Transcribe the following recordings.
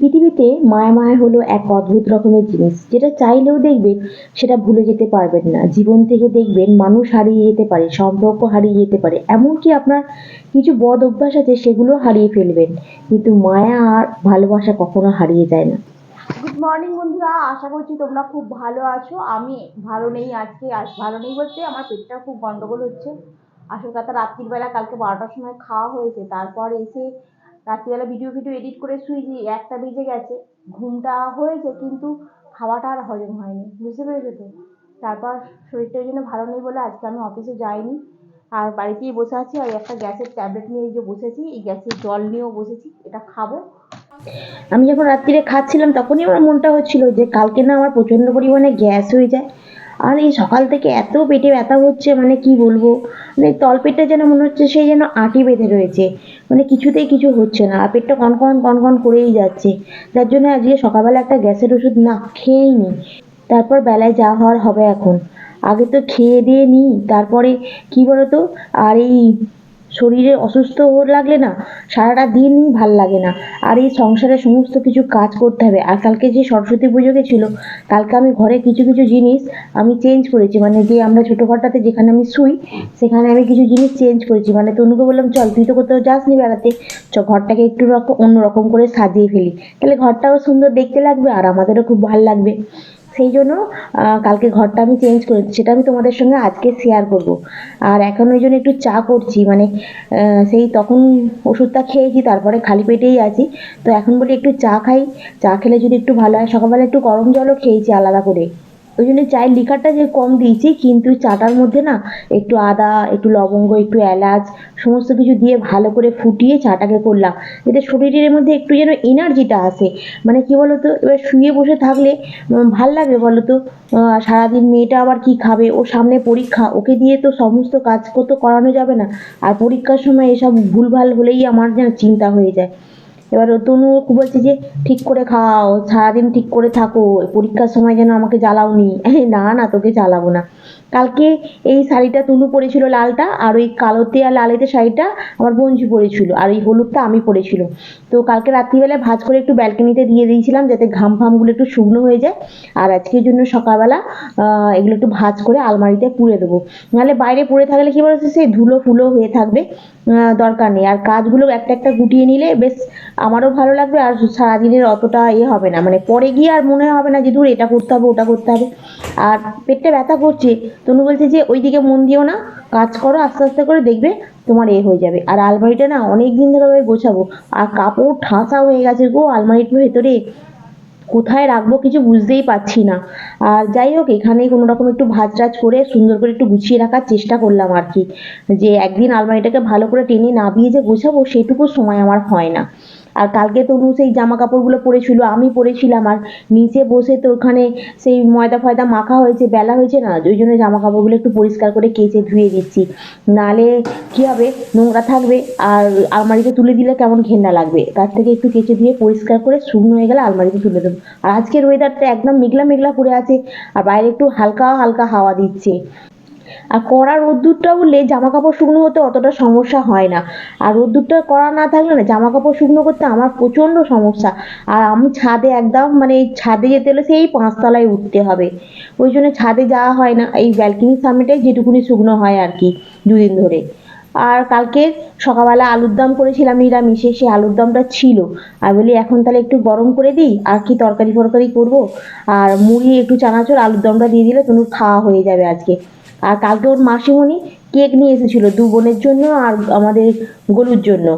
পৃথিবীতে মায়া মায়া হলো এক অদ্ভুত রকমের জিনিস। যেটা চাইলেও দেখবেন, সেটা ভুলে যেতে পারবেন না। জীবন থেকে দেখবেন, মানুষ হারিয়ে যেতে পারে, সম্পর্ক হারিয়ে যেতে পারে। এমনকি আপনার কিছু বদ অভ্যাস আছে, সেগুলো হারিয়ে ফেলবেন। কিন্তু মায়া আর ভালোবাসা কখনো হারিয়ে যায় না। গুড মর্নিং বন্ধুরা, আশা করছি তোমরা খুব ভালো আছো। আমি ভালো নেই আজকে ভালো নেই বলতে আমার পেটটা খুব গন্ডগোল হচ্ছে। আসল কথা রাত্রিবেলা কালকে বারোটার সময় খাওয়া হয়েছে। তারপর এসে রাত্রিবেলা ভিডিও ভিডিও এডিট করে শুয়েছি একটা বেজে গেছে, ঘুমটা হয়েছে কিন্তু খাওয়াটা আর হজম হয়নি, বুঝতে পেরেছ তো? তারপর শরীরটা ওই জন্য ভালো নেই বলে আজকে আমি অফিসে যাইনি। আর বাড়িতেই বসে আছি, আর একটা গ্যাসের ট্যাবলেট নিয়ে এই যে বসেছি, এই গ্যাসের জল নিয়েও বসেছি, এটা খাব। আমি যখন রাত্রিরে খাচ্ছিলাম, তখনই আমার মনটা হচ্ছিল যে কালকে না আমার প্রচণ্ড পরিমাণে গ্যাস হয়ে যায়। আর এই সকাল থেকে এত পেটে ব্যথা হচ্ছে মানে কি বলব? মানে তলপেটটা যেন মনে হচ্ছে সেই যেন আঁটি বেঁধে রয়েছে। মানে কিছুতেই কিছু হচ্ছে না, আর পেটটা কনকন কনকন করেই যাচ্ছে। যার জন্য আজকে সকালবেলা একটা গ্যাসের ওষুধ না খেয়েই নি। তারপর বেলায় যা হওয়ার হবে এখন। আগে তো খেয়ে দিয়ে নিই তারপরে কি বলতো? আর এই শরীরে অসুস্থ লাগলে না, সারাটা দিনই ভালো লাগে না। আর এই সংসারে সমস্ত কিছু কাজ করতে হবে। আর কালকে যে সরস্বতী পুজো ছিল, কালকে আমি ঘরে কিছু কিছু জিনিস আমি চেঞ্জ করেছি। মানে যে আমরা ছোটো ঘরটাতে যেখানে আমি শুই, সেখানে আমি কিছু জিনিস চেঞ্জ করেছি। মানে তনুকে বললাম, চল, তুই তো কোথাও যাসনি বেড়াতে। চ, ঘরটাকে একটু রকম অন্যরকম করে সাজিয়ে ফেলি। তাহলে ঘরটাও সুন্দর দেখতে লাগবে আর আমাদেরও খুব ভালো লাগবে। সেই জন্য কালকে ঘরটা আমি চেঞ্জ করেছি সেটা আমি তোমাদের সঙ্গে আজকে শেয়ার করব। আর এখন ওই জন্য একটু চা করছি মানে সেই তখন ওষুধটা খেয়েছি, তারপরে খালি পেটেই আছি। তো এখন বলি একটু চা খাই, চা খেলে যদি একটু ভালো হয়, সকালবেলা একটু গরম জলও খেয়েছি আলাদা করে। ওই জন্য চায়ের লিকারটা যে কম দিয়েছি, কিন্তু চাটার মধ্যে না একটু আদা, একটু লবঙ্গ, একটু এলাচ, সমস্ত কিছু দিয়ে ভালো করে ফুটিয়ে চাটাকে করলাম। এতে শরীরের মধ্যে একটু যেন এনার্জিটা আসে। মানে কি বলতো, এবার শুয়ে বসে থাকলে ভালো লাগে বলো তো সারাদিন মেয়েটা আবার কি খাবে? ও সামনে পরীক্ষা, ওকে দিয়ে তো সমস্ত কাজ তো করানো যাবে না। আর পরীক্ষার সময় এসব ভুলভাল হলেই আমার যেন চিন্তা হয়ে যায়। এবার তনু বলছে যে, ঠিক করে খাও, সারাদিন ঠিক করে থাকো, পরীক্ষার সময় যেন আমাকে জ্বালাওনি। না না, তোকে জ্বালাবো না। কালকে এই শাড়িটা তনু পরেছিল লালটা, আর ওই কালোতে আর লালেতে শাড়িটা আমার বঞ্জি পরেছিল, আর এই হলুদটা আমি পরেছিল। তো কালকে রাত্রিবেলায় ভাজ করে একটু ব্যালকনিতে দিয়ে দিয়েছিলাম, যাতে ঘাম ফামগুলো একটু শুকনো হয়ে যায়। আর আজকের জন্য সকালবেলা এগুলো একটু ভাজ করে আলমারিতে পুড়ে দেবো। নাহলে বাইরে পড়ে থাকলে কি বলতো সেই ধুলো ফুলো হয়ে থাকবে। দরকার নেই। আর কাজগুলো একটা একটা গুটিয়ে নিলে বেশ আমারও ভালো লাগবে আর সারাদিনের অতটা ইয়ে হবে না। মানে পরে গিয়ে আর মনে হবে না যে দূর এটা করতে হবে, ওটা করতে হবে। আর পেটটা ব্যথা করছে, তনু বলছে যে ওইদিকে মন দিও না, কাজ করো, আস্তে আস্তে করে দেখবে তোমার এ হয়ে যাবে। আর আলমারিটা না অনেক দিন ধরে আমি গোছাবো। আর কাপড় ঠাসা হয়ে গেছে গো আলমারিটার ভেতরে। কোথায় রাখব কিছু বুঝতেই পারছি না। আর যাই হোক, এখানেই কোনো রকম একটু ভাজ টাজ করে সুন্দর করে একটু গুছিয়ে রাখার চেষ্টা করলাম আর কি। যে একদিন আলমারিটাকে ভালো করে টেনে নাবিয়ে যে গোছাবো, সেটুকু সময় আমার হয় না। আর কালকে তনু সেই জামা কাপড়গুলো পরেছিল, আমি পরেছিলাম আর নিচে বসে তো ওখানে সেই ময়দা ফয়দা মাখা হয়েছে, বেলা হয়েছে না, ওই জন্য জামা কাপড়গুলো একটু পরিষ্কার করে কেচে ধুয়ে দিচ্ছি। নালে কী হবে, নোংরা থাকবে আর আলমারিতে তুলে দিলে কেমন ঘেন্না লাগবে? তার থেকে একটু কেচে ধুয়ে পরিষ্কার করে শুকনো হয়ে গেলে আলমারিতে তুলে দেবো। আর আজকের ওয়েদারটা একদম মেঘলা মেঘলা করে আছে, আর বাইরে একটু হালকা হালকা হাওয়া দিচ্ছে। আর কড়া রোদ্দুরটা উঠলে জামা কাপড় শুকনো হতে অতটা সমস্যা হয় না। আর রোদ্দুরটা কড়া না থাকলে না জামা কাপড় শুকনো করতে আমার প্রচণ্ড সমস্যা। আর আমি ছাদে একদম মানে ছাদে যেতে হলে সেই পাঁচতলায় উঠতে হবে। ওই জন্য ছাদে যাওয়া হয় না। এই ব্যালকনির সামনেটাই যেটুকুনি শুকনো হয় আর কি দুদিন ধরে। আর কালকে সকালবেলা আলুর দম করেছিলাম নিরামিষে সেই আলুর দমটা ছিল। আর বলি, এখন তাহলে একটু গরম করে দিই, আর কি তরকারি ফরকারি করব? আর মুড়ি একটু চানাচুর আলুর দমটা দিয়ে দিলে তনুর খাওয়া হয়ে যাবে আজকে। আর কালকে ওর মাসিমণি কেক নিয়ে এসেছিল দু বোনের জন্য আর আমাদের গরুর জন্য।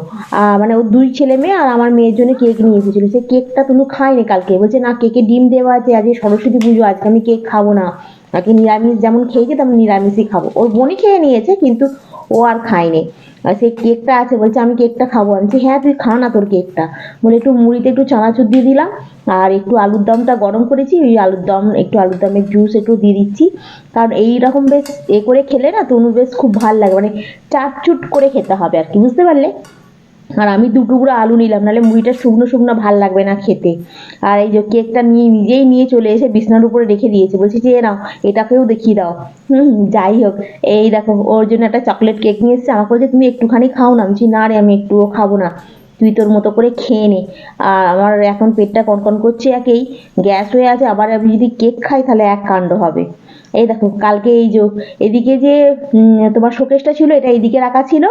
মানে ওর দুই ছেলে মেয়ে আর আমার মেয়ের জন্য কেক নিয়ে এসেছিল। সে কেকটা তুলু খায়নি কালকে। বলছে, না, কেকে ডিম দেওয়া আছে, আজকে সরস্বতী পুজো, আজকে আমি কেক খাব না। নাকি নিরামিষ যেমন খেয়েছে, তেমন নিরামিষই খাব। ওর বোনই খেয়ে নিয়েছে, কিন্তু ও আর খায়নি। আর সেই কেকটা আছে, বলছে, আমি কেকটা খাব। আমি হ্যাঁ তুই খা না তোর কেকটা বলে, একটু মুড়িতে একটু চানাচুর দিয়ে দিলাম, আর একটু আলুর দমটা গরম করেছি, ওই আলুর দম, একটু আলুর দমের জুস একটু দিয়ে দিচ্ছি। কারণ এইরকম বেশ এ করে খেলে না তনু বেশ খুব ভালো লাগে মানে চাটচুট করে খেতে হবে আর কি, বুঝতে পারলে? আর আমি দু টুকরো আলু নিলাম নাহলে মুড়িটা শুকনো শুকনো ভালো লাগবে না খেতে। আর এই যে কেকটা নিয়ে নিজেই নিয়ে চলে এসে বিছনার উপরে রেখে দিয়েছে। বলছি যে নাও এটাকেও দেখিয়ে দাও। হুম যাই হোক এই দেখো ওর জন্য একটা চকলেট কেক নিয়ে এসেছে। আমাকে বলছে তুমি একটুখানি খাও না। বলছি, না রে আমি একটুও খাব না। তুই তোর মতো করে খেয়ে নে। আর আমার এখন পেটটা কনকন করছে একেই। গ্যাস হয়ে আছে আবার আমি যদি কেক খাই তাহলে এক কাণ্ড হবে। এই দেখো কালকে এই যে এদিকে যে তোমার শোকেসটা ছিল এটা এইদিকে রাখা ছিল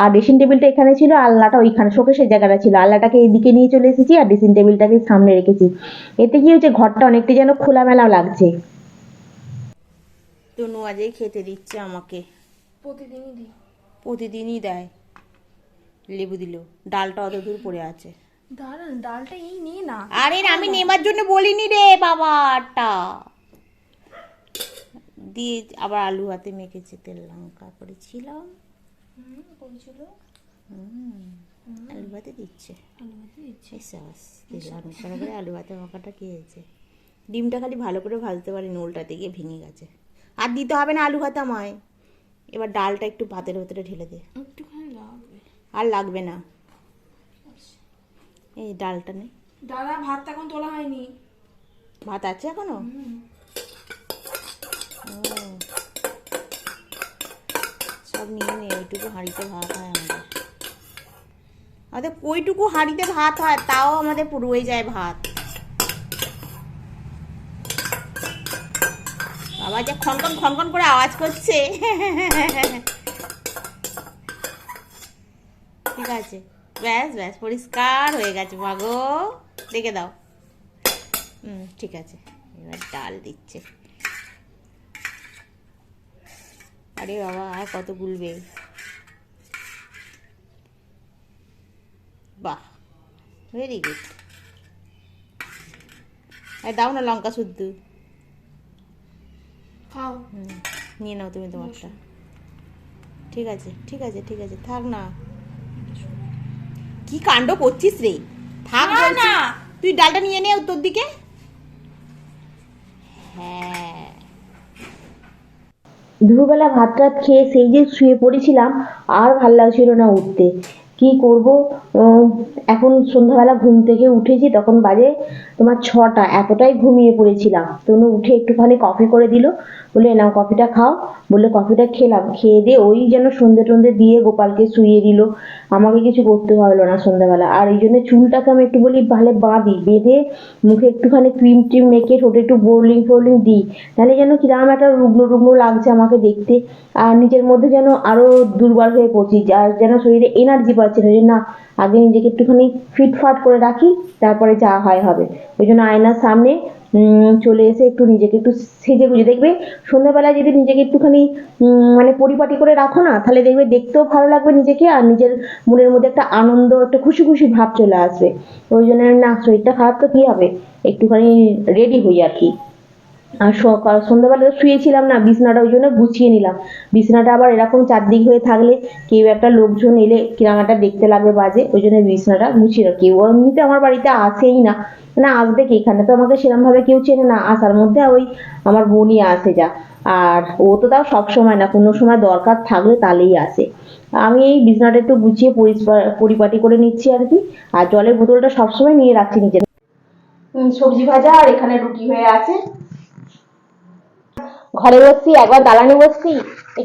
আর ড্রেসিং টেবিলটা এখানে ছিল আলনাটা ওইখানে শোকেসের জায়গাটা ছিল। আলনাটাকে এইদিকে নিয়ে চলে এসেছি আর ড্রেসিং টেবিলটাকে সামনে রেখেছি। এতে কি হচ্ছে ঘরটা অনেকটা যেন খোলামেলা লাগছে। তনু আজই খেতে দিচ্ছে আমাকে। প্রতিদিনই দিই। প্রতিদিনই দেয়। লেবু দিল। ডালটা অত দূর পড়ে আছে। দাঁড়ান ডালটা এই নিয়ে না। আরে আমি নেবার জন্য বলিনি রে বাবাটা দিয়ে আবার আলু হাতে মেখেছে তেল লঙ্কা করেছিলাম। আলু ভাতে দিচ্ছে। করে আলু ভাতে মাখাটা খেয়েছে। ডিমটা খালি ভালো করে ভাজতে পারি নোলটাতে গিয়ে ভেঙে গেছে। আর দিতে হবে না আলু ভাতে আমায়। এবার ডালটা একটু ভাতের ভেতরে ঢেলে দে। আর লাগবে না। এই ডালটা নেই দাদা ভাতটা এখন তোলা হয়নি। ভাত আছে এখনও। সব নিয়ে নে ওইটুকু হাঁড়িতে ভাত হয় আমাদের। আমাদের ওইটুকু হাঁড়িতে ভাত হয়, তাও আমাদের রয়ে যায় ভাত। বাবা যে খনখন খনখন করে আওয়াজ করছে। ঠিক আছে। ব্যাস ব্যাস, পরিষ্কার হয়ে গেছে মাগো দেখে দাও। হুম, ঠিক আছে। এবার ডাল দিচ্ছে। আরে বাবা আর কত গুলবে? বাহ ভেরি গুড আর দাও না লঙ্কা শুদ্ধ। খাও। নিয়ে নাও তুমি তোমারটা। ঠিক আছে ঠিক আছে ঠিক আছে থাক না। কি কাণ্ড করছিস রে? থাক না। তুই ডালটা নিয়ে নে তোর দিকে। হ্যাঁ। দুপুরবেলা ভাত টাত খেয়ে সেই যে শুয়ে পড়েছিলাম আর ভালো লাগছিল না উঠতে। কি করব? এখন সন্ধ্যাবেলা ঘুম থেকে উঠেছি, তখন বাজে তোমার ছটা, এতটাই ঘুমিয়ে পড়েছিলাম। তনু উঠে একটুখানি কফি করে দিল বলে নাও কফিটা খাও। বলে কফিটা খেলাম। খেয়ে দিয়ে ওই যেন সন্ধে টন্ধে দিয়ে গোপালকে শুইয়ে দিল। আমাকে কিছু করতে হলো না সন্ধ্যাবেলা। আর এই জন্য চুলটাকে আমি একটু বলি, ভালো বাঁধি, বেঁধে মুখে একটুখানি ক্রিম টিম মেখে ঠোঁটে একটু বোরলিং ফোরলিং দিই। তাহলে যেন কীরকম একটা রুগ্ন রুগ্ন লাগছে আমাকে দেখতে। আর নিজের মধ্যে যেন আরও দুর্বল হয়ে পড়ছি, আর যেন শরীরে এনার্জি পাচ্ছে না যে, না, আগে নিজেকে একটুখানি ফিটফাট করে রাখি, তারপরে যা হয় হবে। ওই জন্য আয়নার সামনে চলে এসে একটু নিজেকে একটু সেজে গুজে দেখবে। সন্ধ্যাবেলায় যদি নিজেকে একটুখানি মানে পরিপাটি করে রাখো না, তাহলে দেখবে দেখতেও ভালো লাগবে নিজেকে আর নিজের মনের মধ্যে একটা আনন্দ, একটা খুশি খুশি ভাব চলে আসবে। ওই জন্য না, শরীরটা খারাপ তো কী হবে? একটুখানি রেডি হই আর কি। আর সকাল সন্ধ্যাবেলা তো শুয়েছিলাম না, বিছনাটা ওই জন্য গুছিয়ে নিলাম। বিছনাটা আবার এরকম চারদিক হয়ে থাকলে কেউ একটা লোকজন এলে কিরম একটা দেখতে লাগবে বাজে, ওই জন্য বিছনাটা গুছিয়ে রাখি। কেউ এমনিতে আমার বাড়িতে আসেই না। না আসবে কি? এখানে তো আমাকে সেরমভাবে কেউ চেনে না। আসার মধ্যে ওই আমার বোনই আসে যা। আর ও তো তাও সব সময় না, কোনো সময় দরকার থাকলে তাহলেই আসে। আমি এই বিছনাটা একটু গুছিয়ে পরিপাটি করে নিচ্ছি আর কি। আর জলের বোতলটা সবসময় নিয়ে রাখছি নিজের। সবজি ভাজা আর এখানে রুটি হয়ে আছে। ঘরে বসছি, একবার দালানে বসছি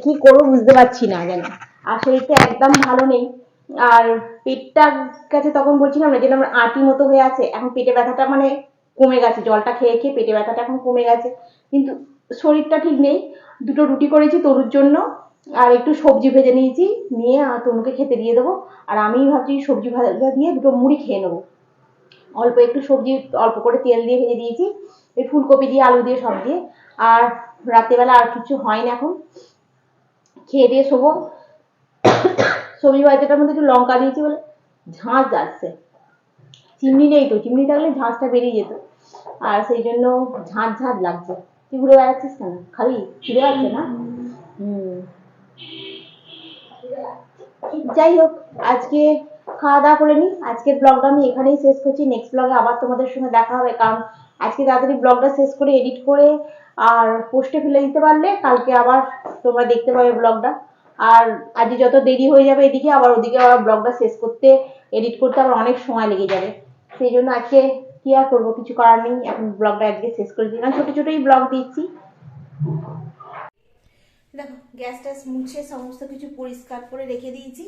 কি করব বুঝতে পারছি না যেন। আর শরীরটা একদম ভালো নেই। আর পেটটার কাছে তখন বলছিলাম না, যেন আমার আঁটি মতো হয়ে আছে। এখন পেটে ব্যথাটা মানে কমে গেছে, জলটা খেয়ে খেয়ে পেটে ব্যথাটা এখন কমে গেছে। কিন্তু শরীরটা ঠিক নেই। দুটো রুটি করেছি তরুর জন্য, আর একটু সবজি ভেজে নিয়েছি, নিয়ে আর তনুকে খেতে দিয়ে দেবো। আর আমি ভাবছি সবজি ভাজা দিয়ে দুটো মুড়ি খেয়ে নেব। অল্প একটু সবজি, অল্প করে তেল দিয়ে ভেজে দিয়েছি। এই ফুলকপি দিয়ে, আলু দিয়ে, সব দিয়ে। আর রাত্রেবেলা আর কিছু হয় না এখন। খেয়ে দিয়ে শোবো। সবজি ভাজাটার মধ্যে একটু লঙ্কা দিয়েছি বলে ঝাঁঝ যাচ্ছে চিমনি নেই তো, চিমনি থাকলে ঝাঁঝটা বেরিয়ে যেত। আর সেই জন্য ঝাঁঝ ঝাঁঝ লাগছে। তুই ঘুরে বেড়াচ্ছিস কেন? খালি ফিরে যাচ্ছে না? যাই হোক, আজকে খাওয়া দাওয়া করে নিই আজকের ব্লগটা আমি এখানেই শেষ করছি। নেক্সট ব্লগে আবার তোমাদের সঙ্গে দেখা হবে। কারণ আজকে তাড়াতাড়ি ব্লগটা শেষ করে এডিট করে আর পোস্টে ফেলে দিতে পারলে কালকে আবার তোমরা দেখতে পাবে ব্লগটা আর আজকে যত দেরি হয়ে যাবে এদিকে, আবার ওদিকে আবার ব্লগটা শেষ করতে এডিট করতে আবার অনেক সময় লেগে যাবে। সেই জন্য আজকে কি আর করব, কিছু করার নেই। এখন ব্লগটা আজকে শেষ করে দিই কারণ ছোটো ছোটোই ব্লগ দিচ্ছি। দেখো গ্যাস ট্যাস মুছে সমস্ত কিছু পরিষ্কার করে রেখে দিয়েছি।